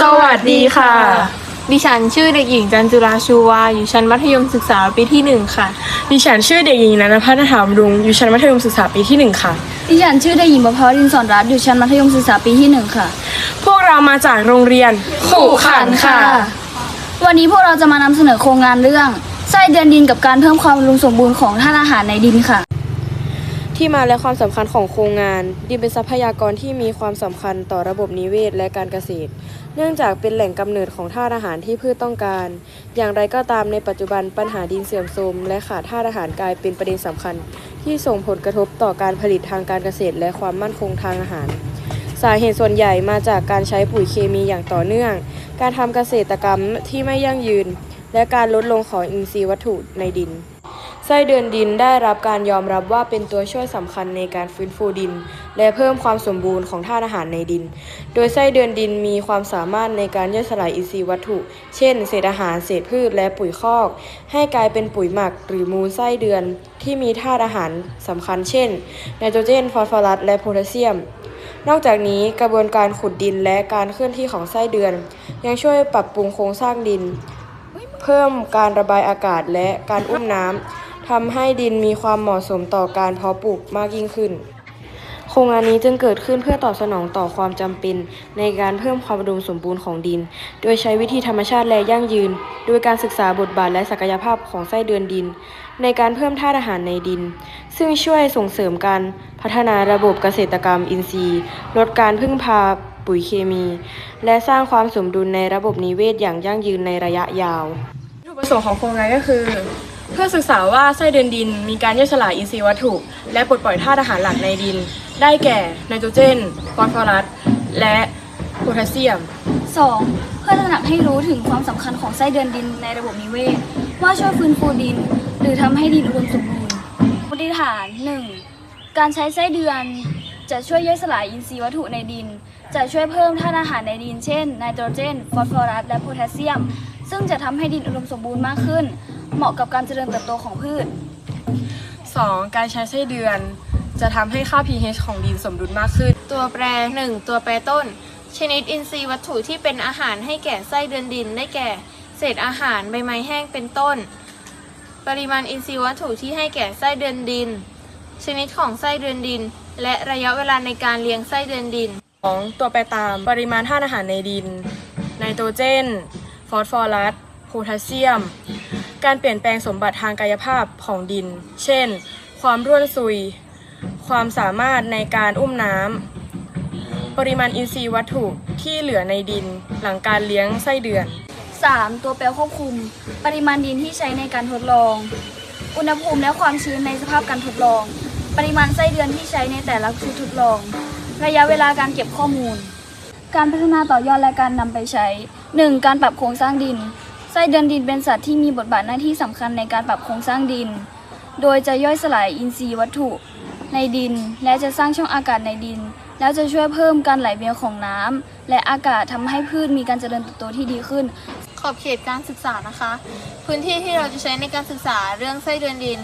สวัสดีค่ะ ดิฉันชื่อเด็กหญิงจันจุราชูวา อยู่ชั้นมัธยมศึกษาปีที่หนึ่งค่ะ ดิฉันชื่อเด็กหญิงนันทพัฒน์ถามรุงอยู่ชั้นมัธยมศึกษาปีที่หนึ่งค่ะ ดิฉันชื่อเด็กหญิงประภารินสอนรัตน์อยู่ชั้นมัธยมศึกษาปีที่หนึ่งค่ะ พวกเรามาจากโรงเรียนขู่ขันค่ะ วันนี้พวกเราจะมานำเสนอโครงงานเรื่องไส้เดือนดินกับการเพิ่มความอุดมสมบูรณ์ของธาตุอาหารในดินค่ะ ที่มาและความสำคัญของโครงงาน ดินเป็นทรัพยากรที่มีความสำคัญต่อระบบนิเวศและการเกษตร เนื่องจากเป็นแหล่งกำเนิดของธาตุอาหารที่พืชต้องการ อย่างไรก็ตามในปัจจุบันปัญหาดินเสื่อมโทรมและขาดธาตุอาหารกลายเป็นประเด็นสำคัญ ที่ส่งผลกระทบต่อการผลิตทางการเกษตร และความมั่นคงทางอาหาร สาเหตุส่วนใหญ่มาจากการใช้ปุ๋ยเคมีอย่างต่อเนื่อง การทำเกษตรกรรมที่ไม่ยั่งยืน และการลดลงของอินทรีย์วัตถุในดิน ไส้เดือนดินได้รับการยอมรับว่าเป็นตัวช่วยสำคัญในการฟื้นฟูดิน และเพิ่มความสมบูรณ์ของธาตุอาหารในดิน โดยไส้เดือนดินมีความสามารถในการย่อยสลายอินทรีย์วัตถุ เช่น เศษอาหาร เศษพืช และปุ๋ยคอก ให้กลายเป็นปุ๋ยหมักหรือมูลไส้เดือนที่มีธาตุอาหารสำคัญ เช่น ไนโตรเจน ฟอสฟอรัส และโพแทสเซียมนอกจากนี้กระบวนการขุดดินและการเคลื่อนที่ของไส้เดือน ยังช่วยปรับปรุงโครงสร้างดิน เพิ่มการระบายอากาศและการอุ้มน้ำ ทำให้ดินมีความเหมาะสมต่อการเพาะปลูกมากยิ่งขึ้น โครงงานนี้จึงเกิดขึ้นเพื่อตอบสนองต่อความจำเป็น ในการเพิ่มความอุดมสมบูรณ์ของดิน โดยใช้วิธีธรรมชาติและยั่งยืน โดยการศึกษาบทบาทและศักยภาพของไส้เดือนดิน ในการเพิ่มธาตุอาหารในดิน ซึ่งช่วยส่งเสริมการพัฒนาระบบเกษตรกรรมอินทรีย์ ลดการพึ่งพาปุ๋ยเคมี และสร้างความสมดุลในระบบนิเวศอย่างยั่งยืนในระยะยาววัตถุประสงค์ของโครงงานก็คือ เพื่อศึกษาว่าไส้เดือนดินมีการย่อยสลายอินทรีย์วัตถุ และปลดปล่อยธาตุอาหารหลักในดิน ได้แก่ไนโตรเจนฟอสฟอรัสและโพแทสเซียม 2. เพื่อตระหนักให้รู้ถึงความสำคัญของไส้เดือนดินในระบบนิเวศ ว่าช่วยฟื้นฟูดิน หรือทำให้ดินอุดมสมบูรณ์บทฐาน 1. การใช้ไส้เดือนจะช่วยย่อยสลายอินทรีย์วัตถุในดิน จะช่วยเพิ่มธาตุอาหารในดิน เช่นไนโตรเจน ฟอสฟอรัส และโพแทสเซียม ซึ่งจะทำให้ดินอุดมสมบูรณ์มากขึ้น เหมาะกับการเจริญเติบโตของพืช 2. การใช้ไส้เดือน จะทำให้ค่า pH ของดินสมดุลมากขึ้น ตัวแปร 1. ตัวแปรต้น ชนิดอินทรีย์วัตถุที่เป็นอาหารให้แก่ไส้เดือนดินได้แก่ เศษอาหารใบไม้แห้งเป็นต้น ปริมาณอินทรีย์วัตถุที่ให้แก่ไส้เดือนดิน ชนิดของไส้เดือนดิน และระยะเวลาในการเลี้ยงไส้เดือนดิน 2. ตัวแปรตามปริมาณธาตุอาหารในดินไนโตรเจน ฟอสฟอรัสโพแทสเซียม การเปลี่ยนแปลงสมบัติทางกายภาพของดิน เช่น ความร่วนซุย ความสามารถในการอุ้มน้ำ ปริมาณอินทรีย์วัตถุที่เหลือในดินหลังการเลี้ยงไส้เดือน 3. ตัวแปรควบคุม ปริมาณดินที่ใช้ในการทดลอง อุณหภูมิและความชื้นในสภาพการทดลอง ปริมาณไส้เดือนที่ใช้ในแต่ละชุดทดลอง ระยะเวลาการเก็บข้อมูล การพัฒนาต่อยอดและการนำไปใช้ 1. การปรับโครงสร้างดิน ไส้เดือนดินเป็นสัตว์ที่มีบทบาทหน้าที่สำคัญในการปรับโครงสร้างดิน โดยจะย่อยสลายอินทรีย์วัตถุในดิน และจะสร้างช่องอากาศในดิน แล้วจะช่วยเพิ่มการไหลเวียนของน้ำและอากาศทำให้พืชมีการเจริญเติบโตที่ดีขึ้น ขอบเขตการศึกษานะคะ พื้นที่ที่เราจะใช้ในการศึกษาเรื่องไส้เดือนดิน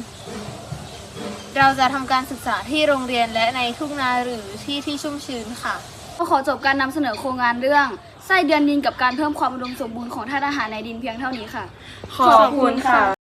เราจะทำการศึกษาที่โรงเรียนและในทุ่งนาหรือที่ที่ชุ่มชื้นค่ะก็ขอจบการนำเสนอโครงงานเรื่อง ไส้เดือนดินกับการเพิ่มความอุดมสมบูรณ์ของธาตุอาหารในดินเพียงเท่านี้ค่ะ ขอบคุณค่ะ